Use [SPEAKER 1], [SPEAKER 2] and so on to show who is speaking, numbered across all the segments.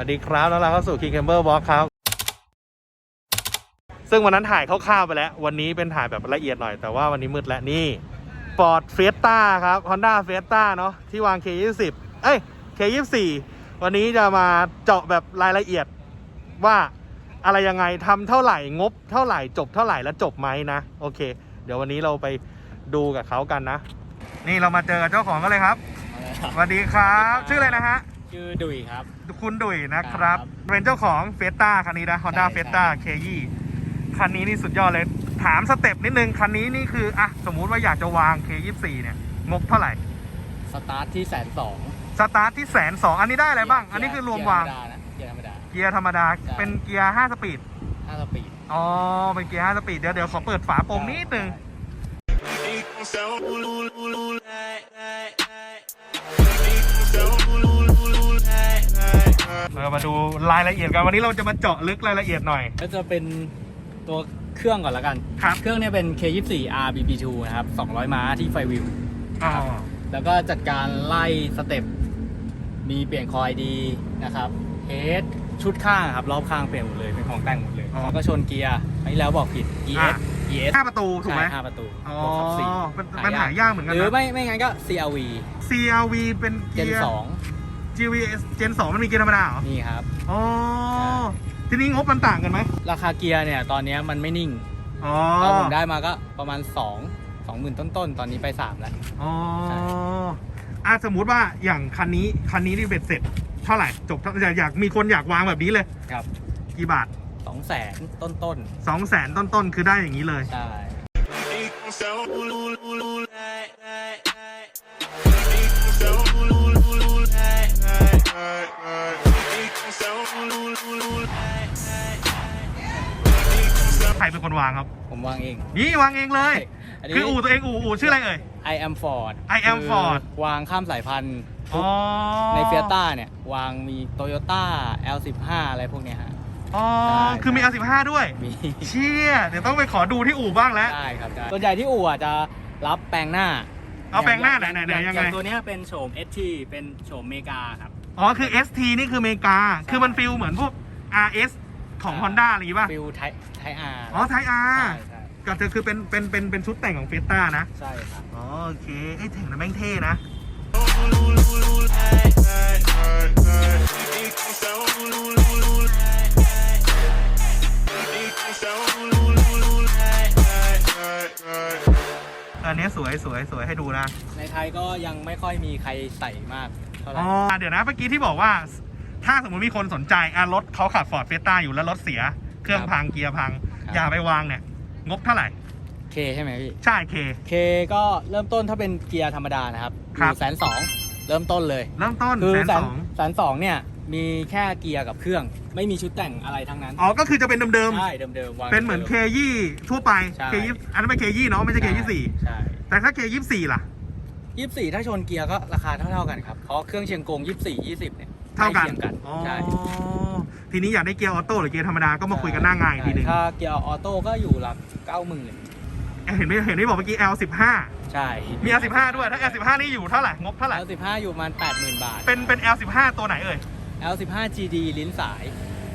[SPEAKER 1] วัสดีครับแล้วเราเข้าสู่ King Camber Walk ครับ ซึ่งวันนั้นถ่ายคร่าวๆไปแล้ว วันนี้เป็นถ่ายแบบละเอียดหน่อย แต่ว่าวันนี้มืดแล้วนี่ Ford Fiesta ครับ Honda Fiesta เนาะที่วาง K20 เอ้ย K24 วันนี้จะมาเจาะแบบรายละเอียดว่าอะไรยังไงทำเท่าไหร่งบ เท่าไหร่จบเท่าไหร่แล้วจบไหมนะโอเค เดี๋ยววันนี้เราไปดูกับเขากันนะ นี่เรามาเจอกับเจ้าของกันเลยครับสวัสดีครับ ชื่ออะไรนะฮะ
[SPEAKER 2] ชื่อดุยครับ
[SPEAKER 1] คุณดุยนะครับ
[SPEAKER 2] ครับ
[SPEAKER 1] เป็นเจ้าของเฟสต้าคันนี้นะ Honda
[SPEAKER 2] ใช่
[SPEAKER 1] เฟสต้า
[SPEAKER 2] ใช่
[SPEAKER 1] เคยี่คันนี้นี่สุดยอดเลย ถามสเต็ปนิดนึง คันนี้นี่คืออะสมมุติว่าอยากจะวาง K24 เนี่ย งบเท่าไหร่
[SPEAKER 2] สตาร์ทที่แสนสอง
[SPEAKER 1] สตาร์ทที่แสนสองอันนี้ได้อะไรบ้าง อันนี้คือรวมวาง
[SPEAKER 2] เกียร์ธรรมดานะ
[SPEAKER 1] เกียร์ธรรมดา
[SPEAKER 2] ใช่
[SPEAKER 1] เป็นเกียร์5สปีด
[SPEAKER 2] ห้าสปีด
[SPEAKER 1] อ๋อ เป็นเกียร์5สปีด เดี๋ยวเดี๋ยวขอเปิดฝาโปรงนิดนึง เรามาดูรายละเอียดกันวันนี้เราจะมาเจาะลึกรายละเอียดหน่อย
[SPEAKER 2] ก็จะเป็นตัวเครื่องก่อนละกัน
[SPEAKER 1] ครับ
[SPEAKER 2] เครื่องเนี่ยเป็น K24 RBB2 นะครับ 200 ม้าที่ไฟวิว
[SPEAKER 1] อ๋อ
[SPEAKER 2] แล้วก็จัดการไล่สเต็ป มีเปลี่ยนคอยดีนะครับเฮดชุดข้างครับ รอบข้างเปลี่ยนหมดเลย เป็นของแต่งหมดเลย แล้วก็ชนเกียร์ไอ้แล้วบอกผิด ES ES
[SPEAKER 1] ห้าประตูถูกไหม
[SPEAKER 2] ใช่ห้าประตู
[SPEAKER 1] อ๋อ
[SPEAKER 2] รถขับสี่
[SPEAKER 1] เป็นเป็นหายากเหมือนกัน
[SPEAKER 2] หรือ
[SPEAKER 1] นะ
[SPEAKER 2] ไม่ไม่งั้นก็ CRV
[SPEAKER 1] CRV เป็น
[SPEAKER 2] เจ
[SPEAKER 1] เกี
[SPEAKER 2] น
[SPEAKER 1] ยร์
[SPEAKER 2] สอง
[SPEAKER 1] GVS Gen 2 มันมีเกียร์ธรรมดาเหรอ
[SPEAKER 2] นี่ครับ
[SPEAKER 1] อ๋อ ทีนี้งบมันต่างกันไหม
[SPEAKER 2] ราคาเกียร์เนี่ยตอนเนี้ยมันไม่นิ่ง
[SPEAKER 1] อ๋อ
[SPEAKER 2] ตอนผมได้มาก็ประมาณ 2 20,000 ต้นๆ ตอนนี้ไป 3 แล้ว
[SPEAKER 1] อ๋อ
[SPEAKER 2] ใช่
[SPEAKER 1] อะสมมุติว่าอย่างคันนี้คันนี้นี่เบ็ดเสร็จเท่าไหร่จบเท่าอยากอยากมีคนอยากวางแบบนี้เลย
[SPEAKER 2] ครับ
[SPEAKER 1] กี่บาท
[SPEAKER 2] 2 0 0 0 0 0 ต้น
[SPEAKER 1] 2 0 0แสนต้นๆ คือได้อย่างนี้เลย
[SPEAKER 2] ๆใช่
[SPEAKER 1] ใครเป็นคนวางครับ
[SPEAKER 2] ผมวางเอง
[SPEAKER 1] นี่วางเองเลย
[SPEAKER 2] อันนี้
[SPEAKER 1] คืออู่ตัวเองอู่อู่ชื่ออะไรเอ่ย
[SPEAKER 2] I am Ford
[SPEAKER 1] I am
[SPEAKER 2] คือ
[SPEAKER 1] Ford
[SPEAKER 2] วางข้ามสายพันธุ์
[SPEAKER 1] อ๋อ
[SPEAKER 2] ในเฟียต้าเนี่ย วางมี Toyota L15 อะไรพวกเนี้ยฮะ
[SPEAKER 1] อ๋อ
[SPEAKER 2] ใช่
[SPEAKER 1] คือมี L15 ด้วย
[SPEAKER 2] มี
[SPEAKER 1] เชี่ย เดี๋ยวต้องไปขอดูที่อู่บ้างแล้ว
[SPEAKER 2] ได้ครับได้ส่วนใหญ่ที่อู่อะจะรับแปลงหน้า
[SPEAKER 1] เอาแปลงหน้าไหนไหนไหน
[SPEAKER 2] อา
[SPEAKER 1] ยังไง
[SPEAKER 2] ตัวเนี้ยเป็นโฉม ST เป็นโฉมเมกาครับ
[SPEAKER 1] อ๋อ คือ ST นี่คืออเมริกา คือมันฟิลเหมือนพวก RS ของ Honda อะไรอย่างงี้ป่ะ
[SPEAKER 2] ฟิลไทไทอาร์
[SPEAKER 1] อ๋อไทย R
[SPEAKER 2] ใช่ใช่
[SPEAKER 1] ก็จะคือเป็นเป็นเป็นเป็นชุดแต่งของเฟสต้านะ
[SPEAKER 2] ใช่ครับ
[SPEAKER 1] อ๋อโอเคไอ้ยถึงนะแม่งเท่นะ อันนี้สวยสวยสวยให้ดูนะ
[SPEAKER 2] ในไทยก็ยังไม่ค่อยมีใครใส่มากเท่าไหร่
[SPEAKER 1] อ๋อเดี๋ยวนะเมื่อกี้ที่บอกว่า ถ้าสมมติมีคนสนใจอะรถเขาขับฟอร์ดเฟสต้าอยู่แล้วรถเสีย เครื่องพังเกียร์พังอย่าไปวางเนี่ย งบเท่าไหร่
[SPEAKER 2] เคใช่ไหมพี่
[SPEAKER 1] ใช่เค
[SPEAKER 2] เคก็เริ่มต้นถ้าเป็นเกียร์ธรรมดานะครับ
[SPEAKER 1] ครับ
[SPEAKER 2] แสนสองเริ่มต้นเลย
[SPEAKER 1] เริ่มต้น
[SPEAKER 2] คือ
[SPEAKER 1] แสน
[SPEAKER 2] แส
[SPEAKER 1] ส
[SPEAKER 2] น
[SPEAKER 1] อง
[SPEAKER 2] แสนสองเนี่ยมีแค่เกียร์กับเครื่อง ไม่มีชุดแต่งอะไรทั้งนั้น
[SPEAKER 1] อ๋อก็คือจะเป็นเดิม
[SPEAKER 2] ใช่เดิมๆวาง
[SPEAKER 1] ๆเป็นเหมือนเคยี่ทั่วไป
[SPEAKER 2] ใช่
[SPEAKER 1] เคยี่อันนั้นเป็นเคยี่เนาะไม่ใช่เคยี่สี่
[SPEAKER 2] ใช่
[SPEAKER 1] แต่ถ้าเคยี่สี่ล่ะ
[SPEAKER 2] ยี่สิบสี่ถ้าชนเกียร์ก็ราคาเท่าๆกันครับเพราะเครื่องเชียงกงยี่สิบสี่ยี่สิบเนี่ย
[SPEAKER 1] เท่ากัน
[SPEAKER 2] ใกล้คียงกัน
[SPEAKER 1] อ๋อ
[SPEAKER 2] ใช่
[SPEAKER 1] ทีนี้อยากได้เกียร์ออโต้หรือเกียร์ธรรมดาก็มาคุยกันหน้างานอีกทีหนึง
[SPEAKER 2] ถ้าเกียร์ออโต้ก็อยู่หลักเก้าหมื่น
[SPEAKER 1] เห็นไหมเห็นไหมบอกเมื่อกี้ L15
[SPEAKER 2] ใช่
[SPEAKER 1] มี L15 ด้วยถ้า L15 นี่อยู่เท่าไหร่งบเท่าไหร่
[SPEAKER 2] L สิบห้าอยู่ประมาณแปดหมื่นบาท
[SPEAKER 1] เป็นเป็น L15 ตัวไหนเอ่ย
[SPEAKER 2] L สิบห้า GD ลิ้นสาย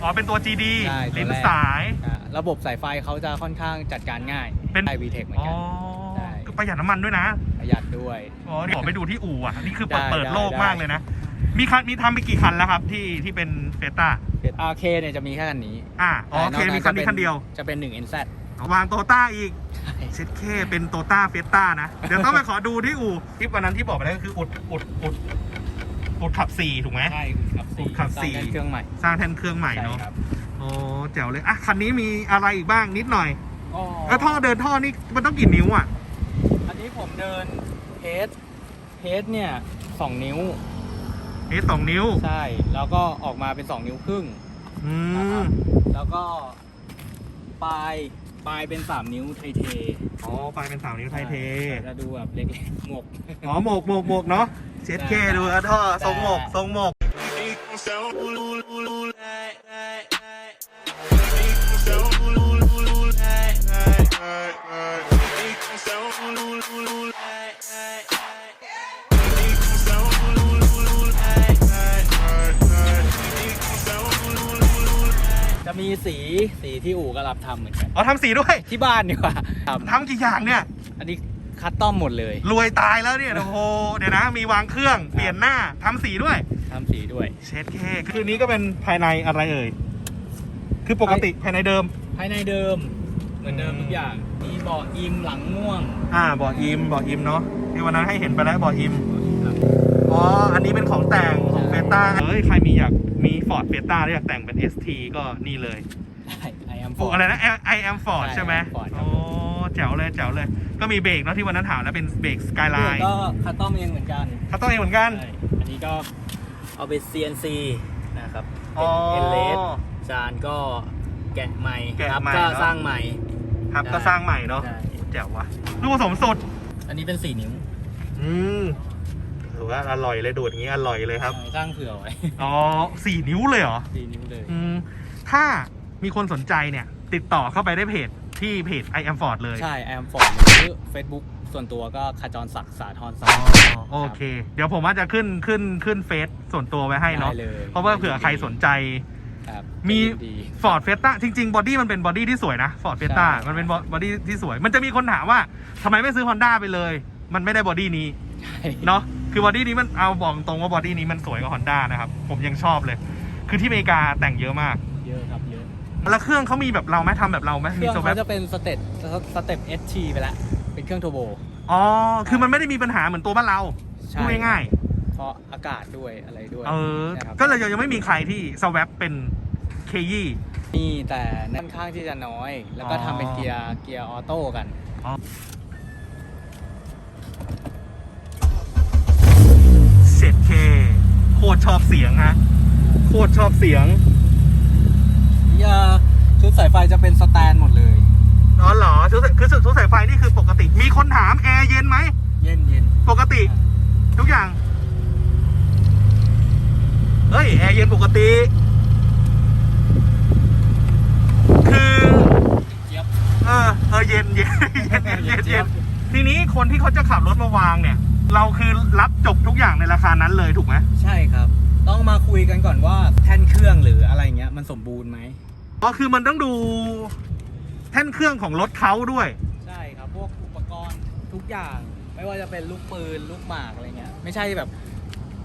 [SPEAKER 1] อ๋อ เป็นตัว GD
[SPEAKER 2] ใช่ตัวแรก
[SPEAKER 1] ลิ้นสาย
[SPEAKER 2] อ่าระบบสายไฟเขาจะค่อนข้างจัดการง่าย
[SPEAKER 1] เป็น
[SPEAKER 2] ไอวีเทคเหมือน
[SPEAKER 1] อ๋อ
[SPEAKER 2] กันใช่
[SPEAKER 1] ก็ประหยัดน้ำมันด้วยนะ
[SPEAKER 2] ประหยัดด้วย
[SPEAKER 1] อ๋อนี่ขอไปดูที่อู่อะ นี่คือเปิด
[SPEAKER 2] ได้
[SPEAKER 1] เปิด
[SPEAKER 2] ได้
[SPEAKER 1] โลก
[SPEAKER 2] ได้
[SPEAKER 1] มากเลยนะ มีคันมีทำไปกี่คันแล้วครับ ที่ที่เป็นเฟต้า
[SPEAKER 2] อาเคเนี่ยจะมีแค่คันนี้
[SPEAKER 1] อ่าอ๋อโอเค
[SPEAKER 2] แต่
[SPEAKER 1] มี
[SPEAKER 2] ก
[SPEAKER 1] คัน
[SPEAKER 2] จะ
[SPEAKER 1] นี้
[SPEAKER 2] ป็
[SPEAKER 1] คันเดียว
[SPEAKER 2] จะเป็น1 NZ
[SPEAKER 1] วางโตต้าอีก
[SPEAKER 2] ใช่
[SPEAKER 1] เช็ดเคเป็นโตต้าเฟต้านะ เดี๋ยวต้องไปขอดูที่อู่คลิปวันนั้นที่บอกไปแล้วก็คืออุดอุดอุดอุดขับสี่ถูกไหม
[SPEAKER 2] ใช่ขับสี่
[SPEAKER 1] ขับสี่
[SPEAKER 2] ตามเครื่องใหม่
[SPEAKER 1] สร้างแทนเครื่องใหม่
[SPEAKER 2] ใช่
[SPEAKER 1] เนาะ
[SPEAKER 2] ครับ
[SPEAKER 1] โอ้แจ๋วเลยอะคันนี้มีอะไรอีกบ้างนิดหน่อย
[SPEAKER 2] ก็
[SPEAKER 1] แล้วท่อเดินท่อนี่มันต้องกี่นิ้วอะ
[SPEAKER 2] อันนี้ผมเดินเฮดเฮดเนี่ยสองนิ้ว
[SPEAKER 1] เอ๊ะสองนิ้ว
[SPEAKER 2] ใช่ แล้วก็ออกมาเป็น 2 นิ้วครึ่ง
[SPEAKER 1] อื
[SPEAKER 2] นะค
[SPEAKER 1] ม
[SPEAKER 2] รับแล้วก็ปลายปลายเป็น 3 นิ้วไทเท
[SPEAKER 1] อ๋อไปเป็นสามนิ้วไทยเท
[SPEAKER 2] จะดูแบบเล็กๆหมก
[SPEAKER 1] อ๋อหมกหมกหมกเนาะเช็ดเคดูแล้วท่อทรงหมกทรงหมก
[SPEAKER 2] เมีสีสีที่อู่ก็รับทำเหมือนกัน
[SPEAKER 1] อ๋อทำสีด้วย
[SPEAKER 2] ที่บ้านดีกว่าท
[SPEAKER 1] ทำกี่อย่างเนี่ยำ
[SPEAKER 2] อันนี้คัสตอมหมดเลย
[SPEAKER 1] รวยตายแล้วเนี่ยโอ้โหเดี๋ยวนะ มีวางเครื่องเปลี่ยนหน้าทำสีด้วย
[SPEAKER 2] ทำสีด้วย
[SPEAKER 1] เชดเคคืนนี้ก็เป็นภายในอะไรเอ่ยคือปกติภายในเดิม
[SPEAKER 2] ภายในเดิม เหมือนเดิมทุกอย่างมีเบาะอิมหลังม่วง
[SPEAKER 1] อ่าบ่ออิมบ่ออิมเนาะที่วันนั้นให้เห็นไปแล้วบ่ออิมอ๋ออันนี้เป็นของแต่งของเฟต้าเฮ้ยใครมีอยาก มีฟอร์ดเฟต้าอยากแต่งเป็น ST ก็นี่เลย
[SPEAKER 2] ได้ไอแอมฟ
[SPEAKER 1] โอ้
[SPEAKER 2] อร์
[SPEAKER 1] อะไรนะ I am Ford
[SPEAKER 2] ใช่
[SPEAKER 1] ใช่ไหม
[SPEAKER 2] I am Ford ครับ
[SPEAKER 1] โอ้แจ๋วเลยแจ๋วเลย ก็มีเบรกเนาะที่วันนั้นถามแล้วเป็นเบรกสกายไลน์
[SPEAKER 2] ก็คัสตอมเองเหมือนกัน
[SPEAKER 1] เขาต้องเองเหมือนกัน
[SPEAKER 2] ใช่อันนี้ก็เอาไป CNC นะครับ
[SPEAKER 1] อ๋อ
[SPEAKER 2] เป็นเอเลสจานก็แกะใหม่
[SPEAKER 1] แกะ
[SPEAKER 2] ครับ
[SPEAKER 1] ใหม่
[SPEAKER 2] ก็
[SPEAKER 1] เนอะ
[SPEAKER 2] สร้างใหม่
[SPEAKER 1] ครับ
[SPEAKER 2] ได้
[SPEAKER 1] ก็สร้างใหม่เนาะ
[SPEAKER 2] ใช่
[SPEAKER 1] แจ๋ววะลูกผสมสด
[SPEAKER 2] อันนี้เป็น4นิ้ว
[SPEAKER 1] อืม ถือว่าอร่อยเลยดูดอย่างนี้อร่อยเลยครับ
[SPEAKER 2] สร้างเผื่อไว้
[SPEAKER 1] อ๋อสี่นิ้วเลยเหรอ
[SPEAKER 2] 4นิ้วเลย
[SPEAKER 1] อืมถ้ามีคนสนใจเนี่ย ติดต่อเข้าไปได้เพจที่เพจ I am Ford เลย
[SPEAKER 2] ใช่แอมฟอร์ดหรือ Facebook ส่วนตัวก็ขจรศักดิ์สาธรศั
[SPEAKER 1] อ๋
[SPEAKER 2] ก
[SPEAKER 1] อ
[SPEAKER 2] ดิ์
[SPEAKER 1] โอเค เดี๋ยวผมว่าจะขึ้นขึ้นขึ้นเฟซส่วนตัวไว้ให้เนาะ
[SPEAKER 2] ได้เลย
[SPEAKER 1] เพราะว่าเผื่อใครสนใจ
[SPEAKER 2] ครับ
[SPEAKER 1] มี
[SPEAKER 2] ยินดี
[SPEAKER 1] ฟอร์ดเฟสต้าจริงๆบอดี้มันเป็นบอดี้ที่สวยนะฟอร์ดเฟสต้า
[SPEAKER 2] ใช่
[SPEAKER 1] มันเป็นบอดี้ที่สวย มันจะมีคนถามว่าทำไมไม่ซื้อ Honda ไปเลย มันไม่ได้บอดี้นี้
[SPEAKER 2] ใช่
[SPEAKER 1] เนาะ คือบอดี้นี้มันเอาบอกตรงว่าบอดี้นี้มันสวยกว่า Honda นะครับ ผมยังชอบเลย คือที่อเมริกาแต่งเยอะมาก
[SPEAKER 2] เยอะครับเยอะ
[SPEAKER 1] แล้วเครื่องเขามีแบบเราไหมทำแบบเราไหม
[SPEAKER 2] เค
[SPEAKER 1] มี
[SPEAKER 2] รื่อง
[SPEAKER 1] โซแบ
[SPEAKER 2] เขา
[SPEAKER 1] บ
[SPEAKER 2] จะเป็นสเต็ปสเต็ป ST ไปแล้วเป็นเครื่องโทรโบ
[SPEAKER 1] อ๋อ คือมันไม่ได้มีปัญหาเหมือนตัวบ้านเรา
[SPEAKER 2] ใช่
[SPEAKER 1] พูดง่าย
[SPEAKER 2] เพราะอากาศด้วยอะไรด้วย
[SPEAKER 1] ๆเออ
[SPEAKER 2] นะครับ
[SPEAKER 1] ก็เลยยังไม่มีใครที่สวปเป็นเคยี่
[SPEAKER 2] มีแต่ค่อนข้างที่จะน้อย แล้วก็
[SPEAKER 1] อ๋อ
[SPEAKER 2] ทำเป็นเกียร์เกียร์ออโต้กัน
[SPEAKER 1] เจ็ดเคโคตรชอบเสียงฮะ โคตรชอบเสียง
[SPEAKER 2] เกียร์ชุดสายไฟจะเป็นสแตนหมดเลย
[SPEAKER 1] อ๋อเหรอชุดคือชุดสายไฟนี่คือปกติ มีคนถามแอร์เย็นไหม
[SPEAKER 2] เย็นเย็น
[SPEAKER 1] ปกติ ทุกอย่าง เฮ้ย แอร์เย็นปกติ คือ
[SPEAKER 2] เจี๊ยบ
[SPEAKER 1] เออเออเย็นเย็นเย็นเย็นเย็น
[SPEAKER 2] เจี๊
[SPEAKER 1] เย็
[SPEAKER 2] ย
[SPEAKER 1] น
[SPEAKER 2] บ
[SPEAKER 1] ทีนี้คนที่เขาจะขับรถมาวางเนี่ย เราคือรับจบทุกอย่างในราคานั้นเลยถูกไหม
[SPEAKER 2] ใช่ครับ ต้องมาคุยกันก่อนว่าแท่นเครื่องหรืออะไรเงี้ยมันสมบูรณ์ไหม
[SPEAKER 1] อ๋อคือมันต้องดูแท่นเครื่องของรถเขาด้วย
[SPEAKER 2] ใช่ครับ พวกอุปกรณ์ทุกอย่าง ไม่ว่าจะเป็นลูกปืนลูกหมากอะไรเงี้ยไม่ใช่แบบ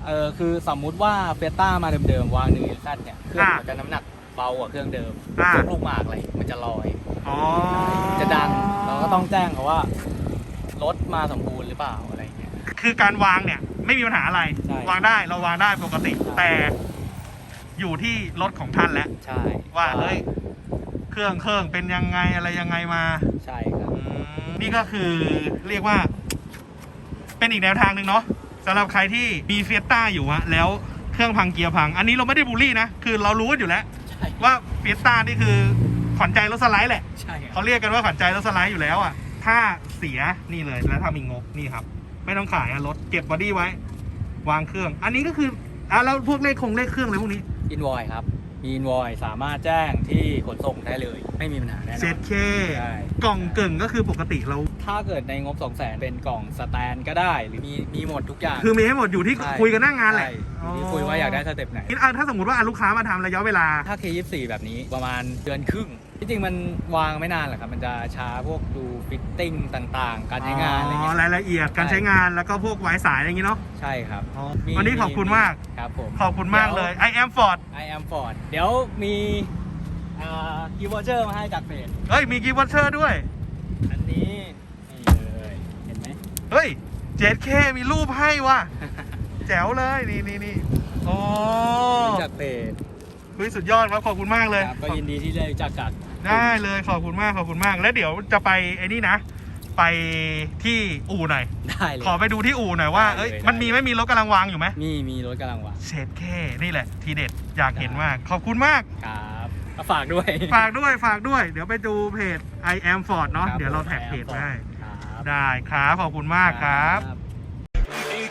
[SPEAKER 2] เออคือสมมุติว่าเฟต้ามาเดิมๆวางหนึ่งซันเนี่ยเครื่อง
[SPEAKER 1] อ่า
[SPEAKER 2] มันจะน้ำหนักเบากว่าเครื่องเดิม
[SPEAKER 1] อ่า
[SPEAKER 2] พวกลูกหมากอะไรมันจะลอย
[SPEAKER 1] อ๋อ
[SPEAKER 2] จะดังเราก็ต้องแจ้งเขาว่า รถมาสมบูรณ์หรือเปล่าอะไรเงี้ย
[SPEAKER 1] คือการวางเนี่ยไม่มีปัญหาอะไร
[SPEAKER 2] ใช่
[SPEAKER 1] วางได้เราวางได้ปกติ
[SPEAKER 2] ใช่
[SPEAKER 1] แต่อยู่ที่รถของท่านแล้ว
[SPEAKER 2] ใช่
[SPEAKER 1] ว่าเฮ้ยเครื่องเครื่องเป็นยังไงอะไรยังไงมา
[SPEAKER 2] ใช่ครับ
[SPEAKER 1] อืมนี่ก็คือเรียกว่า เป็นอีกแนวทางหนึ่งเนาะสำหรับใครที่มีเฟียต้าอยู่อะแล้วเครื่องพังเกียร์พัง อันนี้เราไม่ได้บูลลี่นะคือเรารู้กันอยู่แล้ว
[SPEAKER 2] ใช่
[SPEAKER 1] ว่าเฟียต้านี่คือขวัญใจรถสไลด์แหละ
[SPEAKER 2] ใช่ครับ
[SPEAKER 1] เขาเรียกกันว่าขวัญใจรถสไลด์อยู่แล้วอะ ถ้าเสียนี่เลยแล้วถ้ามีงบนี่ครับ ไม่ต้องขายอะรถเก็บบอดี้ไว้ วางเครื่อง อันนี้ก็คืออะแล้วพวกเลขคงเลขเครื่องอะไรพวกนี้
[SPEAKER 2] อินวอยครับ มีอินวอยสามารถแจ้งที่ขนส่งได้เลย ไม่มีปัญหาแน่น
[SPEAKER 1] เซ
[SPEAKER 2] อน
[SPEAKER 1] ตเค
[SPEAKER 2] ใช่
[SPEAKER 1] กล่องเกิ่งก็คือปกติเรา
[SPEAKER 2] ถ้าเกิดในงบ 2 0 0แสนเป็นกล่องสแตนก็ได้ หรือมีมีหมดทุกอย่าง
[SPEAKER 1] คือมีให้หมดอยู่ที่
[SPEAKER 2] ใช่
[SPEAKER 1] คุยกันหน้างานแหละ
[SPEAKER 2] ใช่อยู่ที่คุยว่าอยากได้สเต็ปไหน
[SPEAKER 1] อะถ้าสมมติว่าอะลูกค้ามาทำระยะเวลา
[SPEAKER 2] ถ้า K24 แบบนี้ประมาณเดือนครึ่ง ที่จริงมันวางไม่นานหรอกครับ มันจะช้าพวกดูฟิตติ้งต่างๆ การใช้งานอะไร
[SPEAKER 1] อ๋อ
[SPEAKER 2] เงี้ย
[SPEAKER 1] รายละเอียดการ
[SPEAKER 2] ใช่
[SPEAKER 1] ใช้งานแล้วก็พวกไวสายอะไรอย่างงี้เนาะ
[SPEAKER 2] ใช่ครับ
[SPEAKER 1] อ๋อ
[SPEAKER 2] มี
[SPEAKER 1] วันนี้ขอบคุณมาก
[SPEAKER 2] ครับผม
[SPEAKER 1] ขอบคุณมากเลย I am Ford
[SPEAKER 2] I am Ford เดี๋ยวมีกีวอเชอร์มาให้จากเพจ
[SPEAKER 1] เฮ้ย มีกิฟต์วอเชอร์ด้วย
[SPEAKER 2] อันนี้นี่เลยเห็นไหม
[SPEAKER 1] เฮ้ย 7K มีรูปให้ว่ะ แจ๋วเลย นี่นี่นี่โอ้
[SPEAKER 2] จากเพจ
[SPEAKER 1] เฮ้ยสุดยอดครับ ขอบคุณมากเลย
[SPEAKER 2] ครับก็ยินดีที่ได้รู้จักกัน
[SPEAKER 1] ได้เลยขอบคุณมากขอบคุณมาก แล้วเดี๋ยวจะไปไอ้นี่นะ ไปที่อู่หน่อย
[SPEAKER 2] ได้เลย
[SPEAKER 1] ขอไปดูที่อู่หน่อยว่า
[SPEAKER 2] ได้เลย
[SPEAKER 1] เอ้ย
[SPEAKER 2] ได้
[SPEAKER 1] มันมีไหม่มีรถกำลังวางอยู่ไหม
[SPEAKER 2] มีมีรถกำลังวาง
[SPEAKER 1] เชดเคนี่แหละ ทีเด็ดอยากเห็น
[SPEAKER 2] ได้
[SPEAKER 1] มาก ขอบคุณมาก
[SPEAKER 2] ครับก็ฝากด้วย
[SPEAKER 1] ฝากด้วยฝากด้วย เดี๋ยวไปดูเพจ I am Ford เนาะ
[SPEAKER 2] ครับ
[SPEAKER 1] เดี๋ยวเรา
[SPEAKER 2] ผม
[SPEAKER 1] แท็กเพจ
[SPEAKER 2] I am
[SPEAKER 1] ไว้ให้
[SPEAKER 2] ครับ
[SPEAKER 1] ได้ครับขอบคุณมากครับ
[SPEAKER 3] Hey,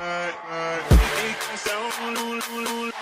[SPEAKER 3] hey, Lululululul.